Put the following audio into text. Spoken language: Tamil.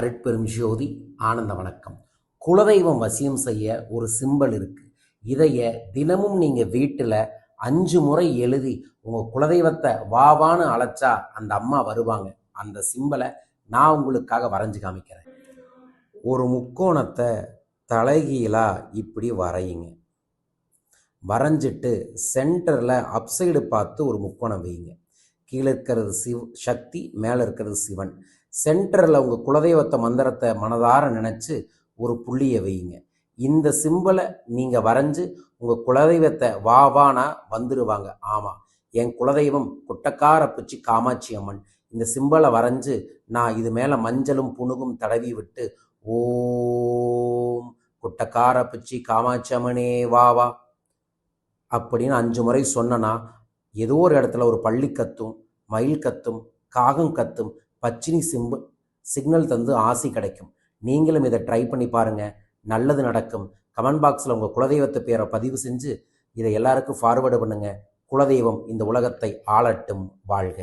அருட்பெரும் ஜோதி ஆனந்த வணக்கம். குலதெய்வம் வசியம் செய்ய ஒரு சிம்பல் இருக்கு. இதைய தினமும் நீங்க வீட்டில் அஞ்சு முறை எழுதி உங்க குலதெய்வத்தை வாவான்னு அழைச்சா அந்த அம்மா வருவாங்க. அந்த சிம்பலை நான் உங்களுக்காக வரைஞ்சு காமிக்கிறேன். ஒரு முக்கோணத்தை தலைகீழா இப்படி வரையுங்க. வரைஞ்சிட்டு சென்டரில் அப்சைடு பார்த்து ஒரு முக்கோணம் வையுங்க. கீழே இருக்கிறது சிவ் சக்தி மேலே இருக்கிறது சிவன். சென்டரில் உங்கள் குலதெய்வத்தை மந்திரத்தை மனதார நினச்சி ஒரு புள்ளியை வையுங்க. இந்த சிம்பலை நீங்கள் வரைஞ்சு உங்கள் குலதெய்வத்தை வா வானா வந்துடுவாங்க ஆமாம் என் குலதெய்வம் குட்டக்கார பிச்சு காமாட்சி அம்மன். இந்த சிம்பலை வரைஞ்சு நான் இது மேலே மஞ்சளும் புணுகும் தடவி விட்டு ஓம் குட்டக்கார பிச்சி காமாட்சி அம்மனே வா வா அப்படின்னு அஞ்சு முறை சொன்னனா ஏதோ ஒரு இடத்துல ஒரு பள்ளி கத்தும் மயில் கத்தும் காகம் கத்தும் பச்சினி சிம்பு சிக்னல் தந்து ஆசி கிடைக்கும். நீங்களும் இதை ட்ரை பண்ணி பாருங்கள் நல்லது நடக்கும். கமெண்ட் பாக்ஸில் உங்கள் குலதெய்வத்தை பேரை பதிவு செஞ்சு இதை எல்லாருக்கும் ஃபார்வேர்டு பண்ணுங்கள் குலதெய்வம் இந்த உலகத்தை ஆளட்டும் வாழ்க.